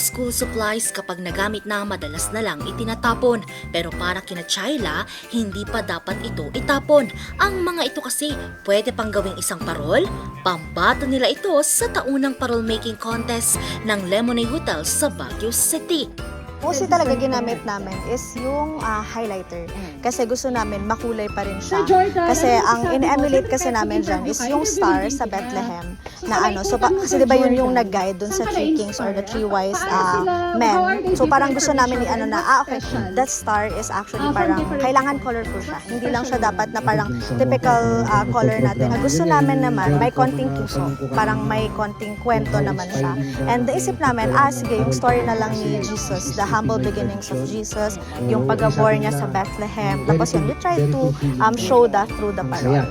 school supplies kapag nagamit na madalas na lang itinatapon. Pero para kina Chayla, hindi pa dapat ito itapon. Ang mga ito kasi pwede pang gawing isang parol. Pambato nila ito sa taunang parol making contest ng Lemonade Hotel sa Baguio City. Mostly talaga ginamit namin is yung ah, highlighter. Kasi gusto namin makulay pa rin siya. Kasi ang in-emulate kasi namin dyan is yung star sa Bethlehem na ano. So, pa, kasi di ba yun yung nag-guide dun sa three kings or the three wise ah, men. So parang gusto namin i-ano na, ah okay, that star is actually parang kailangan colorful siya. Hindi lang siya dapat na parang typical ah, color natin. Ah, Gusto namin naman may konting puso. Parang may konting kwento naman siya. And naisip namin, ah sige, yung story na lang ni Jesus, the humble beginnings of Jesus, yung pag-abor niya sa Bethlehem. Tapos yun, we try to um, show that through the parol.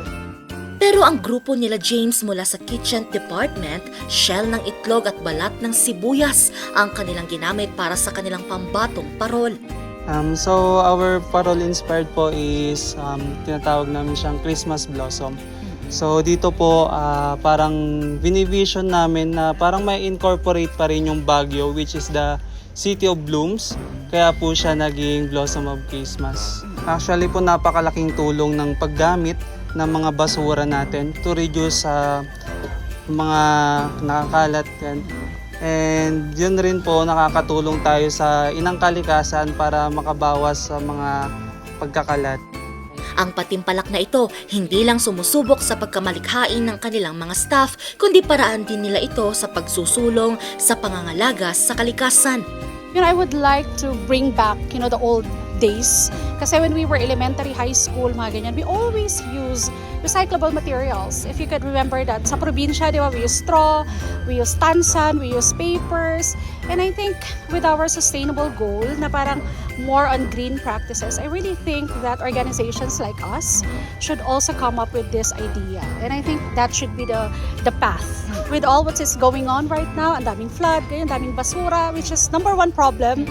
Pero ang grupo nila James mula sa kitchen department, shell ng itlog at balat ng sibuyas ang kanilang ginamit para sa kanilang pambatong parol. Um, so our parol inspired po is um, tinatawag namin siyang Christmas Blossom. So dito po ah, parang binivision namin na parang may incorporate pa rin yung Baguio which is the City of Blooms. Kaya po siya naging Blossom of Christmas. Actually po napakalaking tulong ng paggamit ng mga basura natin to reduce sa mga nakakalat yan. And yun rin po nakakatulong tayo sa inang kalikasan para makabawas sa mga pagkakalat. Ang patimpalak na ito, hindi lang sumusubok sa pagkamalikhain ng kanilang mga staff, kundi paraan din nila ito sa pagsusulong sa pangangalaga sa kalikasan. You know, I would like to bring back, you know, the old days. Kasi when we were elementary, high school, mga ganyan, we always use recyclable materials. If you could remember that, sa probinsya, di ba, we use straw, we use tansan, we use papers. And I think with our sustainable goal na parang more on green practices, I really think that organizations like us should also come up with this idea. And I think that should be the the path. With all what is going on right now, ang daming flood, ganyan, daming basura, which is number one problem.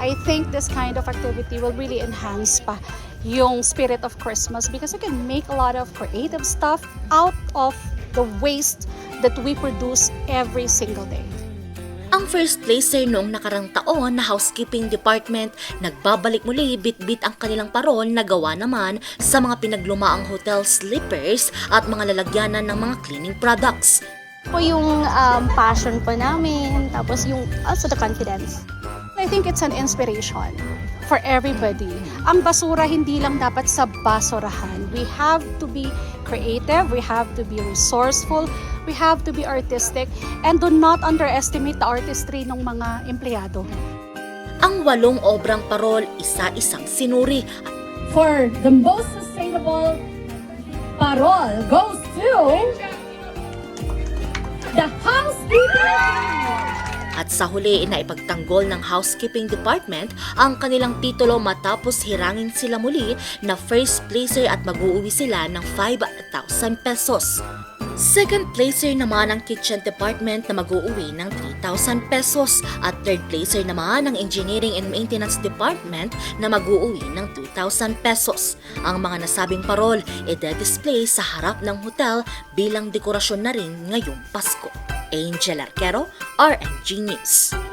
I think this kind of activity will really enhance pa yung spirit of Christmas because you can make a lot of creative stuff out of the waste that we produce every single day. Ang first placer noong nakarang taon na housekeeping department, nagbabalik muli bit-bit ang kanilang parol na gawa naman sa mga pinaglumaang hotel slippers at mga lalagyanan ng mga cleaning products. po yung um, passion po namin, tapos yung also the confidence. I think it's an inspiration for everybody. Ang basura hindi lang dapat sa basurahan. We have to be creative, we have to be resourceful, we have to be artistic, and do not underestimate the artistry ng mga empleyado. Ang walong obrang parol, isa-isang sinuri for the most sustainable parol goes At sa huli, naipagtanggol ng housekeeping department ang kanilang titulo matapos hirangin sila muli na first placer at mag-uuwi sila ng 5,000 pesos. Second placer naman ang kitchen department na mag-uuwi ng 3,000 pesos at third placer naman ang engineering and maintenance department na mag-uuwi ng 2,000 pesos. Ang mga nasabing parol ide-display sa harap ng hotel bilang dekorasyon na rin ngayong Pasko. Angel Arquero, RNG News.